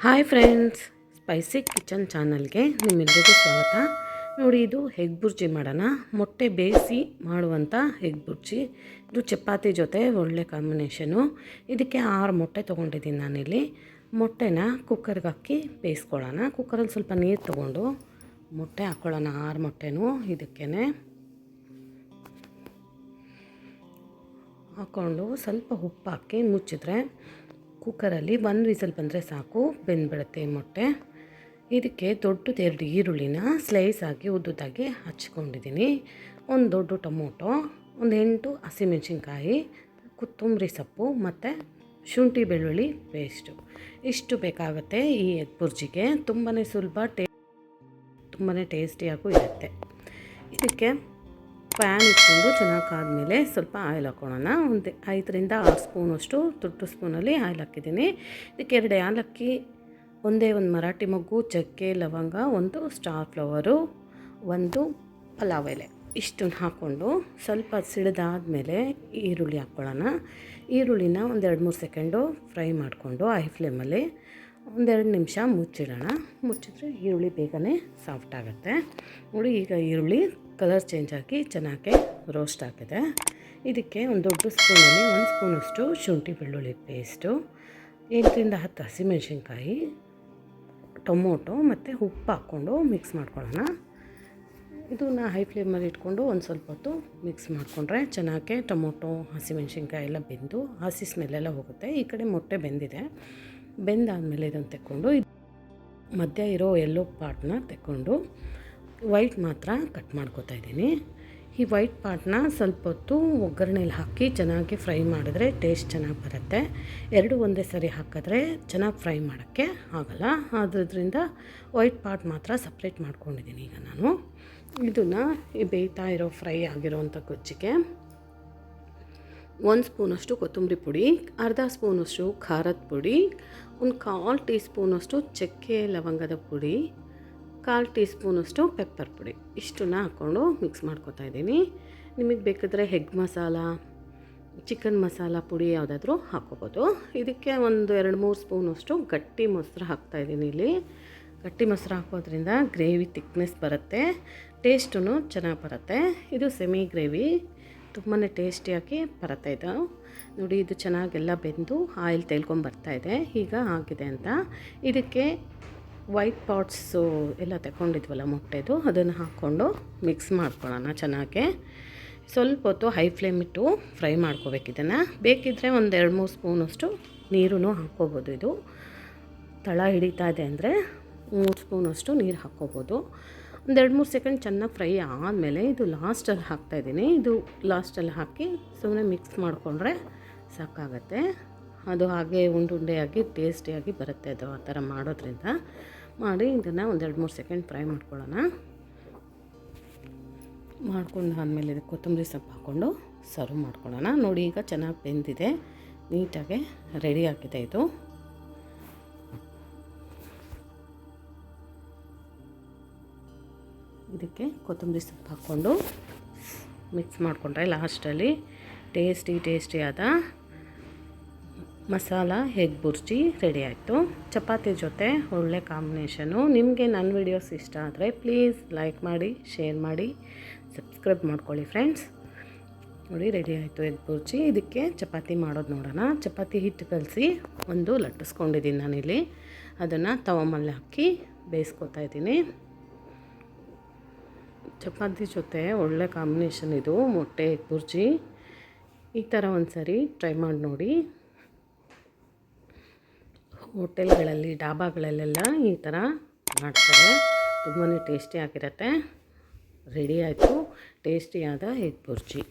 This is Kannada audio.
ಹಾಯ್ ಫ್ರೆಂಡ್ಸ್, ಸ್ಪೈಸಿ ಕಿಚನ್ ಚಾನಲ್ಗೆ ನಿಮ್ಮೆಲ್ಲರಿಗೂ ಸ್ವಾಗತ. ನೋಡಿ, ಇದು ಹೆಗ್ ಬುರ್ಜಿ ಮಾಡೋಣ. ಮೊಟ್ಟೆ ಬೇಯಿಸಿ ಮಾಡುವಂಥ ಹೆಗ್ ಬುರ್ಜಿ. ಇದು ಚಪಾತಿ ಜೊತೆ, ಒಳ್ಳೆ ಕಾಂಬಿನೇಷನು ಇದಕ್ಕೆ ಆರು ಮೊಟ್ಟೆ ತೊಗೊಂಡಿದ್ದೀನಿ ನಾನಿಲ್ಲಿ. ಮೊಟ್ಟೆನ ಕುಕ್ಕರ್ಗೆ ಹಾಕಿ ಬೇಯಿಸ್ಕೊಳ್ಳೋಣ. ಕುಕ್ಕರಲ್ಲಿ ಸ್ವಲ್ಪ ನೀರು ತೊಗೊಂಡು ಮೊಟ್ಟೆ ಹಾಕ್ಕೊಳ್ಳೋಣ ಆರು ಮೊಟ್ಟೆನೂ ಇದಕ್ಕೇ ಹಾಕ್ಕೊಂಡು ಸ್ವಲ್ಪ ಉಪ್ಪು ಹಾಕಿ ಮುಚ್ಚಿದ್ರೆ ಕುಕ್ಕರಲ್ಲಿ ಒಂದು ವಿಸಲ್ ಬಂದರೆ ಸಾಕು, ಬೆಂದ್ಬಿಡುತ್ತೆ ಮೊಟ್ಟೆ. ಇದಕ್ಕೆ ದೊಡ್ಡದು ಎರಡು ಈರುಳ್ಳಿನ ಸ್ಲೈಸ್ ಆಗಿ ಉದ್ದುದಾಗಿ ಹಚ್ಕೊಂಡಿದ್ದೀನಿ. ಒಂದು ದೊಡ್ಡ ಟೊಮೊಟೊ, ಒಂದು ಎಂಟು ಹಸಿಮೆಣ್ಸಿನ್ಕಾಯಿ, ಕೊತ್ತಂಬರಿ ಸೊಪ್ಪು ಮತ್ತು ಶುಂಠಿ ಬೆಳ್ಳುಳ್ಳಿ ಪೇಸ್ಟು ಇಷ್ಟು ಬೇಕಾಗುತ್ತೆ ಈ ಎಗ್ ಬುರ್ಜಿಗೆ ತುಂಬಾ ಸುಲಭ ಟೇ ತುಂಬಾ ಟೇಸ್ಟಿಯಾಗೂ ಇರುತ್ತೆ. ಇದಕ್ಕೆ ಪ್ಯಾನ್ ಇಟ್ಕೊಂಡು ಚೆನ್ನಾಗಿ ಕಾದ್ಮೇಲೆ ಸ್ವಲ್ಪ ಆಯಿಲ್ ಹಾಕ್ಕೊಳ್ಳೋಣ ಒಂದು ಐದರಿಂದ ಆರು ಸ್ಪೂನಷ್ಟು ತುಟ್ಟು ಸ್ಪೂನಲ್ಲಿ ಆಯಿಲ್ ಹಾಕಿದ್ದೀನಿ. ಇದಕ್ಕೆ ಎರಡು ಏಲಕ್ಕಿ ಒಂದೇ ಒಂದು ಮರಾಠಿ ಮಗ್ಗು, ಚಕ್ಕೆ, ಲವಂಗ, ಒಂದು ಸ್ಟಾರ್ ಫ್ಲವರು, ಒಂದು ಪಲಾವ್ ಎಲೆ. ಇಷ್ಟನ್ನು ಹಾಕ್ಕೊಂಡು ಸ್ವಲ್ಪ ಸಿಡಿದಾದ್ಮೇಲೆ ಈರುಳ್ಳಿ ಹಾಕ್ಕೊಳ್ಳೋಣ. ಈರುಳ್ಳಿನ ಒಂದೆರಡು ಮೂರು ಸೆಕೆಂಡು ಫ್ರೈ ಮಾಡಿಕೊಂಡು ಐ ಫ್ಲೇಮಲ್ಲಿ ಒಂದೆರಡು ನಿಮಿಷ ಮುಚ್ಚಿಡೋಣ. ಮುಚ್ಚಿದ್ರೆ ಈರುಳ್ಳಿ ಬೇಗನೆ ಸಾಫ್ಟ್ ಆಗುತ್ತೆ. ನೋಡಿ, ಈಗ ಈರುಳ್ಳಿ ಕಲರ್ ಚೇಂಜ್ ಆಗಿ ಚೆನ್ನಾಗಿ ರೋಸ್ಟ್ ಆಗಿದೆ. ಇದಕ್ಕೆ ಒಂದು ದೊಡ್ಡ ಸ್ಪೂನಲ್ಲಿ ಒಂದು ಸ್ಪೂನಷ್ಟು ಶುಂಠಿ ಬೆಳ್ಳುಳ್ಳಿ ಪೇಸ್ಟು, ಎಂಟರಿಂದ ಹತ್ತು ಹಸಿಮೆಣಸಿನ್ಕಾಯಿ, ಟೊಮೊಟೊ ಮತ್ತು ಉಪ್ಪು ಹಾಕ್ಕೊಂಡು ಮಿಕ್ಸ್ ಮಾಡ್ಕೊಳ್ಳೋಣ. ಇದನ್ನ ಹೈ ಫ್ಲೇಮಲ್ಲಿ ಇಟ್ಕೊಂಡು ಒಂದು ಸ್ವಲ್ಪ ಹೊತ್ತು ಮಿಕ್ಸ್ ಮಾಡಿಕೊಂಡ್ರೆ ಚೆನ್ನಾಗೆ ಟೊಮೊಟೊ, ಹಸಿಮೆಣಸಿನ್ಕಾಯಿ ಎಲ್ಲ ಬೆಂದು ಹಸಿ ಸ್ಮೆಲ್ಲೆಲ್ಲ ಹೋಗುತ್ತೆ. ಈ ಕಡೆ ಮೊಟ್ಟೆ ಬೆಂದಿದೆ. ಬೆಂದಾದಮೇಲೆ ಇದನ್ನು ತೆಕ್ಕೊಂಡು ಮಧ್ಯ ಇರೋ ಎಲ್ಲೋ ಪಾರ್ಟ್ನ ತೆಕ್ಕೊಂಡು ವೈಟ್ ಮಾತ್ರ ಕಟ್ ಮಾಡ್ಕೋತಾ ಇದ್ದೀನಿ. ಈ ವೈಟ್ ಪಾರ್ಟ್ನ ಸ್ವಲ್ಪ ಹೊತ್ತು ಒಗ್ಗರಣೆಲಿ ಹಾಕಿ ಚೆನ್ನಾಗಿ ಫ್ರೈ ಮಾಡಿದ್ರೆ ಟೇಸ್ಟ್ ಚೆನ್ನಾಗಿ ಬರುತ್ತೆ. ಎರಡು ಒಂದೇ ಸರಿ ಹಾಕಿದ್ರೆ ಚೆನ್ನಾಗಿ ಫ್ರೈ ಮಾಡೋಕ್ಕೆ ಆಗಲ್ಲ. ಆದ್ದರಿಂದ ವೈಟ್ ಪಾರ್ಟ್ ಮಾತ್ರ ಸಪ್ರೇಟ್ ಮಾಡ್ಕೊಂಡಿದ್ದೀನಿ ಈಗ ನಾನು. ಇದನ್ನು ಬೇಯ್ತಾ ಇರೋ ಫ್ರೈ ಆಗಿರೋವಂಥ ಗೊಜ್ಜಿಗೆ ಒಂದು ಸ್ಪೂನಷ್ಟು ಕೊತ್ತಂಬರಿ ಪುಡಿ, ಅರ್ಧ ಸ್ಪೂನಷ್ಟು ಖಾರದ ಪುಡಿ, ಒಂದು ಕಾಲು ಟೀ ಸ್ಪೂನಷ್ಟು ಚಕ್ಕೆ ಲವಂಗದ ಪುಡಿ, ಕಾಲು ಟೀ ಸ್ಪೂನಷ್ಟು ಪೆಪ್ಪರ್ ಪುಡಿ. ಇಷ್ಟನ್ನ ಹಾಕ್ಕೊಂಡು ಮಿಕ್ಸ್ ಮಾಡ್ಕೊತಾ ಇದ್ದೀನಿ. ನಿಮಗೆ ಬೇಕಾದರೆ ಹೆಗ್ ಮಸಾಲ ಚಿಕನ್ ಮಸಾಲ ಪುಡಿ ಯಾವುದಾದ್ರೂ ಹಾಕ್ಕೋಬೋದು. ಇದಕ್ಕೆ ಒಂದು ಎರಡು ಮೂರು ಸ್ಪೂನಷ್ಟು ಗಟ್ಟಿ ಮೊಸರು ಹಾಕ್ತಾಯಿದ್ದೀನಿ ಇಲ್ಲಿ. ಗಟ್ಟಿ ಮೊಸರು ಹಾಕೋದ್ರಿಂದ ಗ್ರೇವಿ ತಿಕ್ನೆಸ್ ಬರುತ್ತೆ ಟೇಸ್ಟೂ ಚೆನ್ನಾಗಿ ಬರುತ್ತೆ. ಇದು ಸೆಮಿ ಗ್ರೇವಿ ತುಂಬಾ ಟೇಸ್ಟಿಯಾಗಿ ಇದು. ನೋಡಿ, ಇದು ಚೆನ್ನಾಗೆಲ್ಲ ಬೆಂದು ಆಯಿಲ್ ತೇಲ್ಕೊಂಬರ್ತಾಯಿದೆ ಈಗ ಆಗಿದೆ ಅಂತ. ಇದಕ್ಕೆ ವೈಟ್ ಪಾಟ್ಸು ಎಲ್ಲ ತಗೊಂಡಿದ್ವಲ್ಲ ಮೊಟ್ಟೆದು, ಅದನ್ನು ಹಾಕ್ಕೊಂಡು ಮಿಕ್ಸ್ ಮಾಡ್ಕೊಳ್ಳೋಣ ಚೆನ್ನಾಗೆ. ಸ್ವಲ್ಪ ಹೊತ್ತು ಹೈ ಫ್ಲೇಮ್ ಇಟ್ಟು ಫ್ರೈ ಮಾಡ್ಕೋಬೇಕು ಇದನ್ನು. ಬೇಕಿದ್ದರೆ ಒಂದು ಎರಡು ಮೂರು ಸ್ಪೂನಷ್ಟು ನೀರು ಹಾಕ್ಕೋಬೋದು ಇದು. ತಳ ಹಿಡಿತಾ ಇದೆ ಅಂದರೆ ಮೂರು ಸ್ಪೂನಷ್ಟು ನೀರು ಹಾಕ್ಕೋಬೋದು. ಒಂದು ಎರಡು ಮೂರು ಸೆಕೆಂಡ್ ಚೆನ್ನಾಗಿ ಫ್ರೈ ಆದಮೇಲೆ ಇದು ಲಾಸ್ಟಲ್ಲಿ ಹಾಕ್ತಾಯಿದ್ದೀನಿ ಇದು ಲಾಸ್ಟಲ್ಲಿ ಹಾಕಿ ಸುಮ್ಮನೆ ಮಿಕ್ಸ್ ಮಾಡಿಕೊಂಡ್ರೆ ಸಾಕಾಗತ್ತೆ. ಅದು ಹಾಗೆ ಉಂಡುಂಡೆಯಾಗಿ ಟೇಸ್ಟಿಯಾಗಿ ಬರುತ್ತೆ ಅದು ಆ ಥರ ಮಾಡೋದ್ರಿಂದ. ಮಾಡಿ ಇದನ್ನು ಒಂದೆರಡು ಮೂರು ಸೆಕೆಂಡ್ ಫ್ರೈ ಮಾಡ್ಕೊಳ್ಳೋಣ. ಮಾಡ್ಕೊಂಡು ಆದಮೇಲೆ ಇದಕ್ಕೆ ಕೊತ್ತಂಬರಿ ಸೊಪ್ಪು ಹಾಕ್ಕೊಂಡು ಸರ್ವ್ ಮಾಡ್ಕೊಳ್ಳೋಣ. ನೋಡಿ ಈಗ ಚೆನ್ನಾಗಿ ಬೆಂದಿದೆ. ನೀಟಾಗಿ ರೆಡಿ ಆಗಿದೆ ಇದು. ಇದಕ್ಕೆ ಕೊತ್ತಂಬರಿ ಸೊಪ್ಪು ಹಾಕ್ಕೊಂಡು ಮಿಕ್ಸ್ ಮಾಡಿಕೊಂಡ್ರೆ ಲಾಸ್ಟಲ್ಲಿ ಟೇಸ್ಟಿ ಟೇಸ್ಟಿಯಾದ ಮಸಾಲ ಹೆಗ್ ಬುರ್ಜಿ ರೆಡಿ ಆಯಿತು. ಚಪಾತಿ ಜೊತೆ ಒಳ್ಳೆ ಕಾಂಬಿನೇಷನು ನಿಮಗೆ ನನ್ನ ವಿಡಿಯೋಸ್ ಇಷ್ಟ ಆದರೆ ಪ್ಲೀಸ್ ಲೈಕ್ ಮಾಡಿ ಶೇರ್ ಮಾಡಿ ಸಬ್ಸ್ಕ್ರೈಬ್ ಮಾಡ್ಕೊಳ್ಳಿ ಫ್ರೆಂಡ್ಸ್ ನೋಡಿ ರೆಡಿ ಆಯಿತು ಎಗ್ ಬುರ್ಜಿ. ಇದಕ್ಕೆ ಚಪಾತಿ ಮಾಡೋದು ನೋಡೋಣ. ಚಪಾತಿ ಹಿಟ್ಟು ಕಲಸಿ ಒಂದು ಲಟ್ಟಿಸ್ಕೊಂಡಿದ್ದೀನಿ ನಾನಿಲ್ಲಿ. ಅದನ್ನು ತವಮಲ್ಲಿ ಹಾಕಿ ಬೇಯಿಸ್ಕೊತಾ ಇದ್ದೀನಿ. ಚಪಾತಿ ಜೊತೆ ಒಳ್ಳೆ ಕಾಂಬಿನೇಷನ್ ಇದು, ಮೊಟ್ಟೆ ಬುರ್ಜಿ ಈ ಥರ ಒಂದು ಸರಿ ಟ್ರೈ ಮಾಡಿ ನೋಡಿ. ಹೋಟೆಲ್ಗಳಲ್ಲಿ, ಡಾಬಾಗಳಲ್ಲೆಲ್ಲ ಈ ಥರ ಮಾಡ್ತಾರೆ. ತುಂಬಾ ಟೇಸ್ಟಿ ಆಗಿರುತ್ತೆ. ರೆಡಿ ಆಯಿತು. ಟೇಸ್ಟಿಯಾದ ಎಗ್ ಬುರ್ಜಿ